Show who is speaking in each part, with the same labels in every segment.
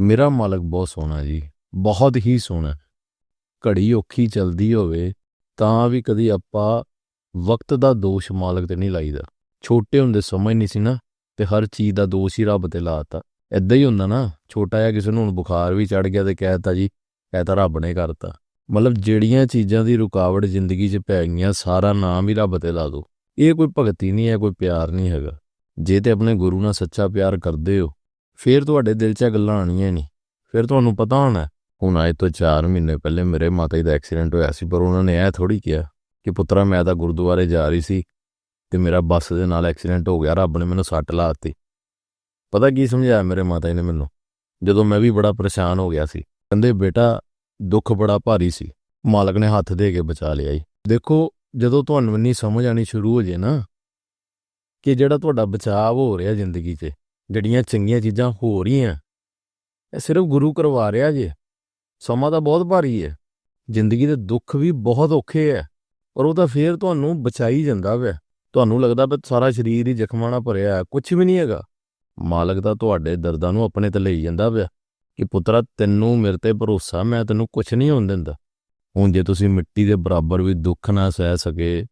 Speaker 1: ਮੇਰਾ ਮਾਲਕ ਬਹੁਤ ਸੋਹਣਾ ਜੀ, ਬਹੁਤ ਹੀ ਸੋਹਣਾ। ਘੜੀ ਔਖੀ ਚਲਦੀ ਹੋਵੇ, ਤਾਂ ਵੀ ਕਦੀ ਆਪਾਂ ਵਕਤ ਦਾ ਦੋਸ਼ ਮਾਲਕ ਤੇ ਨਹੀਂ ਲਾਈਦਾ। ਛੋਟੇ ਹੁੰਦੇ ਸਮਝ ਨਹੀਂ ਸੀ ਨਾ, ਤੇ ਹਰ ਚੀਜ਼ ਦਾ ਦੋਸ਼ ਹੀ ਰੱਬ ਤੇ ਲਾਤਾ। ਐਦਾਂ ਹੀ ਹੁੰਦਾ ਨਾ, ਛੋਟਾ ਜਿਹਾ ਕਿਸੇ ਨੂੰ ਹੁਣ ਬੁਖਾਰ ਵੀ ਚੜ ਗਿਆ ਤੇ ਕਹਿਤਾ ਜੀ ਕਹਿਤਾ ਰੱਬ ਨੇ ਕਰਤਾ। ਮਤਲਬ ਜਿਹੜੀਆਂ ਚੀਜ਼ਾਂ ਦੀ ਰੁਕਾਵਟ ਜ਼ਿੰਦਗੀ 'ਚ ਪੈ ਗਈਆਂ, ਸਾਰਾ ਨਾਮ ਹੀ ਰੱਬ ਤੇ ਲਾ ਦੋ। ਇਹ ਕੋਈ ਭਗਤੀ ਨਹੀਂ ਹੈ ਕੋਈ ਪਿਆਰ ਨਹੀਂ ਹੈਗਾ। ਜੇ ਤੇ ਆਪਣੇ ਗੁਰੂ ਨਾਲ ਸੱਚਾ ਪਿਆਰ ਕਰਦੇ ਹੋ ਫਿਰ ਤੁਹਾਡੇ ਦਿਲ 'ਚ ਇਹ ਗੱਲਾਂ ਆਣੀਆਂ ਨਹੀਂ। ਫਿਰ ਤੁਹਾਨੂੰ ਪਤਾ ਹੋਣਾ, ਹੁਣ ਅੱਜ ਤੋਂ 4 ਮਹੀਨੇ ਪਹਿਲੇ ਮੇਰੇ ਮਾਤਾ ਜੀ ਦਾ ਐਕਸੀਡੈਂਟ ਹੋਇਆ ਸੀ, ਪਰ ਉਹਨਾਂ ਨੇ ਇਹ ਥੋੜੀ ਕਿਹਾ ਕਿ ਪੁੱਤਰਾ, ਮੈਂ ਤਾਂ ਗੁਰਦੁਆਰੇ ਜਾ ਰਹੀ ਸੀ ਤੇ ਮੇਰਾ ਬੱਸ ਦੇ ਨਾਲ ਐਕਸੀਡੈਂਟ ਹੋ ਗਿਆ, ਰੱਬ ਨੇ ਮੈਨੂੰ ਸੱਟ ਲਾਤੀ ਪਤਾ ਕੀ ਸਮਝਾਇਆ ਮੇਰੇ ਮਾਤਾ ਜੀ ਨੇ ਮੈਨੂੰ? ਜਦੋਂ ਮੈਂ ਵੀ ਬੜਾ ਪਰੇਸ਼ਾਨ ਹੋ ਗਿਆ ਸੀ, ਕਹਿੰਦੇ, ਬੇਟਾ, ਦੁੱਖ ਬੜਾ ਭਾਰੀ ਸੀ, ਮਾਲਕ ਨੇ ਹੱਥ ਦੇ ਕੇ ਬਚਾ ਲਿਆ ਜੀ ਦੇਖੋ, ਜਦੋਂ ਤੁਹਾਨੂੰ ਇੰਨੀ ਸਮਝ ਆਣੀ ਸ਼ੁਰੂ ਹੋ ਜੇ ਨਾ ਕਿ ਜਿਹੜਾ ਤੁਹਾਡਾ ਬਚਾਅ ਹੋ ਰਿਹਾ ਜ਼ਿੰਦਗੀ 'ਚ ਜਿਹੜੀਆਂ ਚੰਗੀਆਂ ਚੀਜ਼ਾਂ ਹੋ ਰਹੀਆਂ। ਇਹ ਸਿਰਫ ਗੁਰੂ ਕਰਵਾ ਰਿਹਾ ਜੇ। ਸਮਾਂ ਤਾਂ ਬਹੁਤ ਭਾਰੀ ਹੈ। ਜ਼ਿੰਦਗੀ ਦੇ ਦੁੱਖ ਵੀ ਬਹੁਤ ਔਖੇ ਹੈ। ਪਰ ਉਹ ਤਾਂ ਫੇਰ ਤੁਹਾਨੂੰ ਬਚਾਈ ਜਾਂਦਾ ਵਾ। ਤੁਹਾਨੂੰ ਲੱਗਦਾ ਵੀ ਸਾਰਾ ਸਰੀਰ ਹੀ ਜ਼ਖਮਾਂ ਨਾਲ ਭਰਿਆ ਹੈ। ਕੁਝ ਵੀ ਨਹੀਂ ਹੈਗਾ। ਮਾਲਕ ਤਾਂ ਤੁਹਾਡੇ ਦਰਦਾਂ ਨੂੰ ਆਪਣੇ ਤੇ ਲਈ ਜਾਂਦਾ ਪਿਆ ਕਿ ਪੁੱਤਰਾ, ਤੈਨੂੰ ਮੇਰੇ ਤੇ ਭਰੋਸਾ, ਮੈਂ ਤੈਨੂੰ ਕੁਝ ਨਹੀਂ ਹੋਣ ਦਿੰਦਾ। ਹੁਣ ਜੇ ਤੁਸੀਂ ਮਿੱਟੀ ਦੇ ਬਰਾਬਰ ਵੀ ਦੁੱਖ ਨਾ ਸਹਿ ਸਕੇ,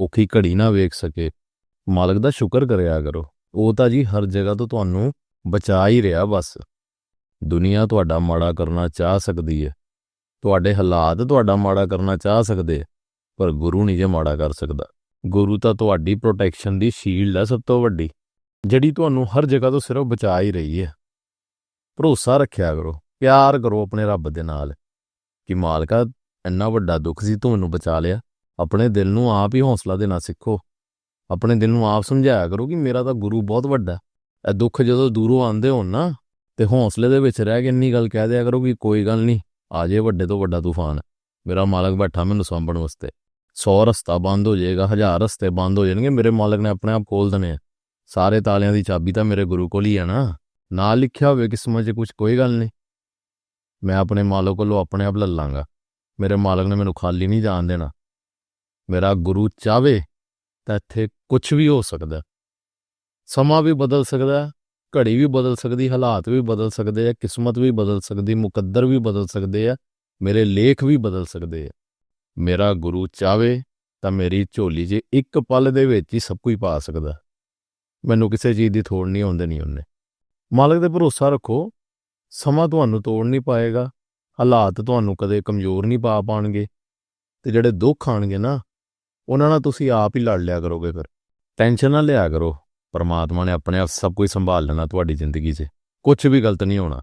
Speaker 1: ਔਖੀ ਘੜੀ ਨਾ ਵੇਖ ਸਕੇ, ਮਾਲਕ ਦਾ ਸ਼ੁਕਰ ਕਰਿਆ ਕਰੋ। ਉਹ ਤਾਂ ਜੀ ਹਰ ਜਗ੍ਹਾ ਤੋਂ ਤੁਹਾਨੂੰ ਬਚਾ ਹੀ ਰਿਹਾ ਬਸ। ਦੁਨੀਆ ਤੁਹਾਡਾ ਮਾੜਾ ਕਰਨਾ ਚਾਹ ਸਕਦੀ ਹੈ। ਤੁਹਾਡੇ ਹਾਲਾਤ ਤੁਹਾਡਾ ਮਾੜਾ ਕਰਨਾ ਚਾਹ ਸਕਦੇ ਪਰ ਗੁਰੂ ਨਹੀਂ ਜੇ ਮਾੜਾ ਕਰ ਸਕਦਾ। ਗੁਰੂ ਤਾਂ ਤੁਹਾਡੀ ਪ੍ਰੋਟੈਕਸ਼ਨ ਦੀ ਸ਼ੀਲਡ ਹੈ ਸਭ ਤੋਂ ਵੱਡੀ, ਜਿਹੜੀ ਤੁਹਾਨੂੰ ਹਰ ਜਗ੍ਹਾ ਤੋਂ ਸਿਰਫ ਬਚਾ ਹੀ ਰਹੀ ਹੈ। ਭਰੋਸਾ ਰੱਖਿਆ ਕਰੋ, ਪਿਆਰ ਕਰੋ ਆਪਣੇ ਰੱਬ ਦੇ ਨਾਲ, ਕਿ ਮਾਲਕਾ ਇੰਨਾ ਵੱਡਾ ਦੁੱਖ ਸੀ ਤੂੰ ਮੈਨੂੰ ਬਚਾ ਲਿਆ, ਆਪਣੇ ਦਿਲ ਨੂੰ ਆਪ ਹੀ ਹੌਸਲਾ ਦੇਣਾ ਸਿੱਖੋ। ਆਪਣੇ ਦਿਲ ਨੂੰ ਆਪ ਸਮਝਾਇਆ ਕਰੋ ਕਿ ਮੇਰਾ ਤਾਂ ਗੁਰੂ ਬਹੁਤ ਵੱਡਾ ਇਹ ਦੁੱਖ ਜਦੋਂ ਦੂਰੋਂ ਆਉਂਦੇ ਹੋਣ ਨਾ, ਤੇ ਹੌਸਲੇ ਦੇ ਵਿੱਚ ਰਹਿ ਕੇ ਇੰਨੀ ਗੱਲ ਕਹਿ ਦਿਆ ਕਰੋ ਕਿ ਕੋਈ ਗੱਲ ਨਹੀਂ, ਆ ਜੇ ਵੱਡੇ ਤੋਂ ਵੱਡਾ ਤੂਫਾਨ। ਮੇਰਾ ਮਾਲਕ ਬੈਠਾ ਮੈਨੂੰ ਸਾਂਭਣ ਵਾਸਤੇ। 100 ਰਸਤਾ ਬੰਦ ਹੋ ਜਾਏਗਾ, ਹਜ਼ਾਰ ਰਸਤੇ ਬੰਦ ਹੋ ਜਾਣਗੇ, ਮੇਰੇ ਮਾਲਕ ਨੇ ਆਪਣੇ ਆਪ ਖੋਲ ਦੇਣੇ ਆ। ਸਾਰੇ ਤਾਲਿਆਂ ਦੀ ਚਾਬੀ ਤਾਂ ਮੇਰੇ ਗੁਰੂ ਕੋਲ ਹੀ ਹੈ ਨਾ। ਨਾ ਲਿਖਿਆ ਹੋਵੇ ਕਿਸਮਤ 'ਚ ਕੁਝ ਕੋਈ ਗੱਲ ਨਹੀਂ। ਮੈਂ ਆਪਣੇ ਮਾਲਕ ਕੋਲੋਂ ਆਪਣੇ ਆਪ ਲੱਲਾਂਗਾ। ਮੇਰੇ ਮਾਲਕ ਨੇ ਮੈਨੂੰ ਖਾਲੀ ਨਹੀਂ ਜਾਣ ਦੇਣਾ। ਮੇਰਾ ਗੁਰੂ ਚਾਵੇ ਤਾਂ ਇੱਥੇ ਕੁਝ ਵੀ ਹੋ ਸਕਦਾ ਸਮਾਂ ਵੀ ਬਦਲ ਸਕਦਾ ਘੜੀ ਵੀ ਬਦਲ ਸਕਦੀ, ਹਾਲਾਤ ਵੀ ਬਦਲ ਸਕਦੇ ਆ ਕਿਸਮਤ ਵੀ ਬਦਲ ਸਕਦੀ, ਮੁਕੱਦਰ ਵੀ ਬਦਲ ਸਕਦੇ ਆ ਮੇਰੇ ਲੇਖ ਵੀ ਬਦਲ ਸਕਦੇ ਆ ਮੇਰਾ ਗੁਰੂ ਚਾਵੇ ਤਾਂ ਮੇਰੀ ਝੋਲੀ 'ਚ ਇੱਕ ਪਲ ਦੇ ਵਿੱਚ ਹੀ ਸਭ ਕੁਝ ਪਾ ਸਕਦਾ ਮੈਨੂੰ ਕਿਸੇ ਚੀਜ਼ ਦੀ ਥੋੜ ਨਹੀਂ, ਆਉਂਦੇ ਨਹੀਂ ਉਹਨੇ। ਮਾਲਕ ਤੇ ਭਰੋਸਾ ਰੱਖੋ, ਸਮਾਂ ਤੁਹਾਨੂੰ ਤੋੜ ਨਹੀਂ ਪਾਏਗਾ, ਹਾਲਾਤ ਤੁਹਾਨੂੰ ਕਦੇ ਕਮਜ਼ੋਰ ਨਹੀਂ ਪਾ ਪਾਣਗੇ, ਤੇ ਜਿਹੜੇ ਦੁੱਖ ਆਣਗੇ ਨਾ ਉਹਨਾਂ ਨਾਲ ਤੁਸੀਂ ਆਪ ਹੀ ਲੜ ਲਿਆ ਕਰੋਗੇ ਫਿਰ। ਟੈਨਸ਼ਨ ਨਾ ਲਿਆ ਕਰੋ। ਪਰਮਾਤਮਾ ਨੇ ਆਪਣੇ ਆਪ ਸਭ ਕੁਝ ਸੰਭਾਲ ਲੈਣਾ ਤੁਹਾਡੀ ਜ਼ਿੰਦਗੀ 'ਚ। ਕੁਝ ਵੀ ਗਲਤ ਨਹੀਂ ਹੋਣਾ।